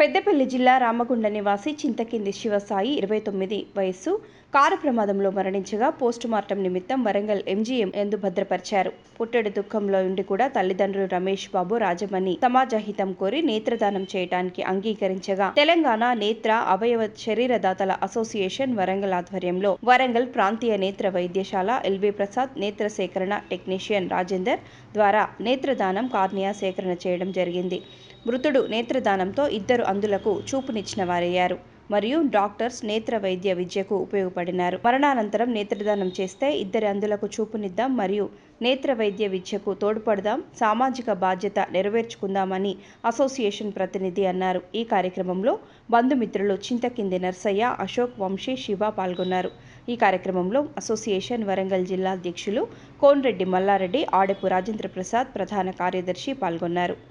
పెద్దపల్లి జిల్లా రామగుండ నివాసి చింతకింది శివసాయి ఇరవై తొమ్మిది వయస్సు. కారు ప్రమాదంలో మరణించగా పోస్టుమార్టం నిమిత్తం వరంగల్ ఎంజీఎం ఎందు భద్రపరిచారు. పుట్టెడు దుఃఖంలో ఉండి కూడా తల్లిదండ్రులు రమేష్ బాబు రాజమణి సమాజహితం కోరి నేత్రదానం చేయడానికి అంగీకరించగా తెలంగాణ నేత్ర అవయవ శరీరదాతల అసోసియేషన్ వరంగల్ ఆధ్వర్యంలో వరంగల్ ప్రాంతీయ నేత్ర వైద్యశాల ఎల్వి ప్రసాద్ నేత్ర సేకరణ టెక్నీషియన్ రాజేందర్ ద్వారా నేత్రదానం కార్నియా సేకరణ చేయడం జరిగింది. మృతుడు నేత్రదానంతో ఇద్దరు అందులకు చూపునిచ్చిన వారయ్యారు. మరియు డాక్టర్స్ నేత్ర వైద్య విద్యకు ఉపయోగపడినారు. మరణానంతరం నేత్రదానం చేస్తే ఇద్దరి అందులకు చూపునిద్దాం మరియు నేత్ర వైద్య విద్యకు తోడ్పడదాం సామాజిక బాధ్యత నెరవేర్చుకుందామని అసోసియేషన్ ప్రతినిధి అన్నారు. ఈ కార్యక్రమంలో బంధుమిత్రులు చింతకింది నర్సయ్య అశోక్ వంశీ శివ పాల్గొన్నారు. ఈ కార్యక్రమంలో అసోసియేషన్ వరంగల్ జిల్లా అధ్యక్షులు కోన్రెడ్డి మల్లారెడ్డి ఆడెపు రాజేంద్ర ప్రసాద్ ప్రధాన కార్యదర్శి పాల్గొన్నారు.